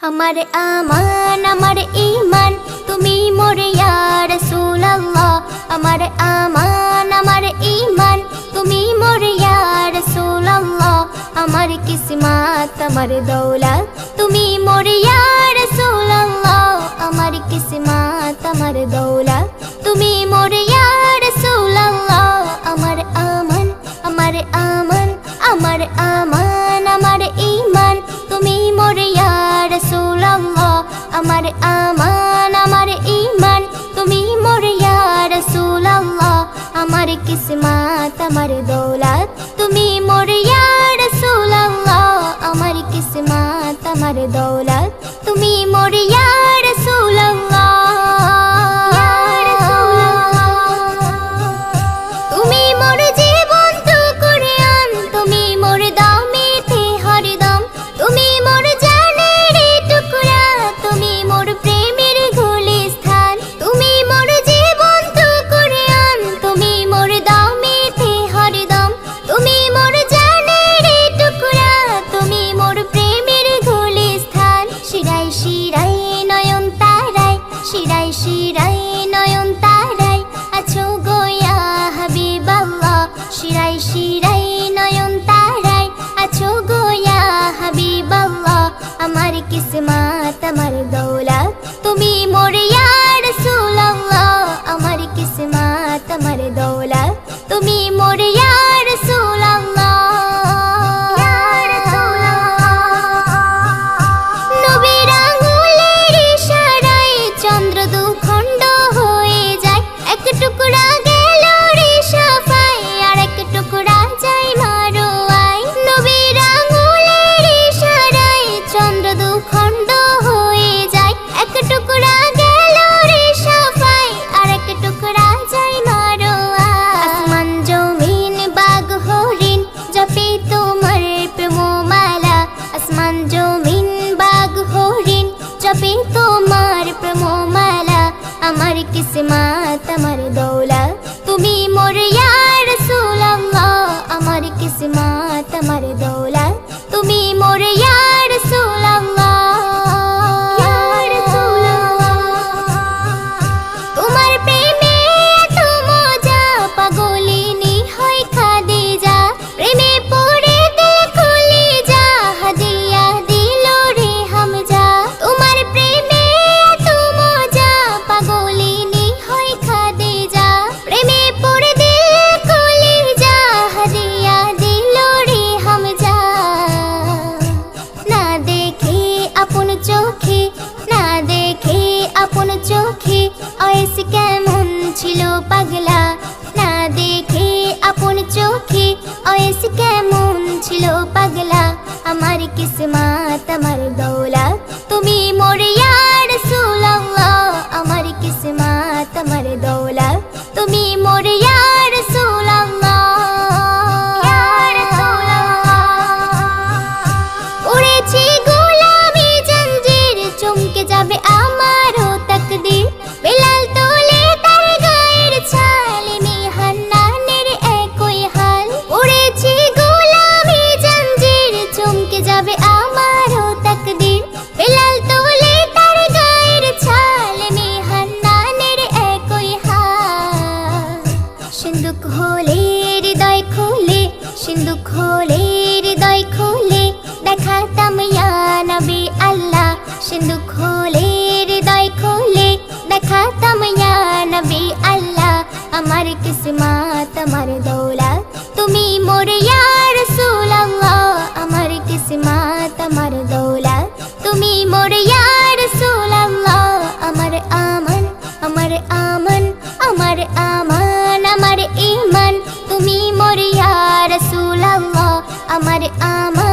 আমার আমান আমার ইমান তুমি মোরে ইয়ার সুলাল্লাহ আমার আমান আমার ইমান তুমি মোরে ইয়ার সুলাল্লাহ আমার কিসমাত আমার দৌলত তুমি মোরে ইয়ার সুলাল্লাহ আমার কিসমাত আমার দৌলত আমার কিসমত আমার দৌলত। তুমি মোর ইয়ার সুল্লাহ আমার কিসমত আমার দৌলত। তুমি মোর আমার দ আমার কিসমত আমার দৌলত। তুমি মোর ইয়ার সুল্লাহ আমার কিসমত আমার দৌলত। কেমন ছিল পাগলা? না দেখে আপন চোখে অয়েস কেমন ছিল পাগলা? আমার কিসমাত, আমার দৌ কিসমত আমার দৌলত তুমি মোর ইয়ার সুল্লাহ আমার কিসমত আমার দৌলত তুমি মোর ইয়ার সুল্লাহ আমার আমন আমার আমন আমার আমন আমার ইমান তুমি মোর ইয়ার সুল্লাহ আমার আমন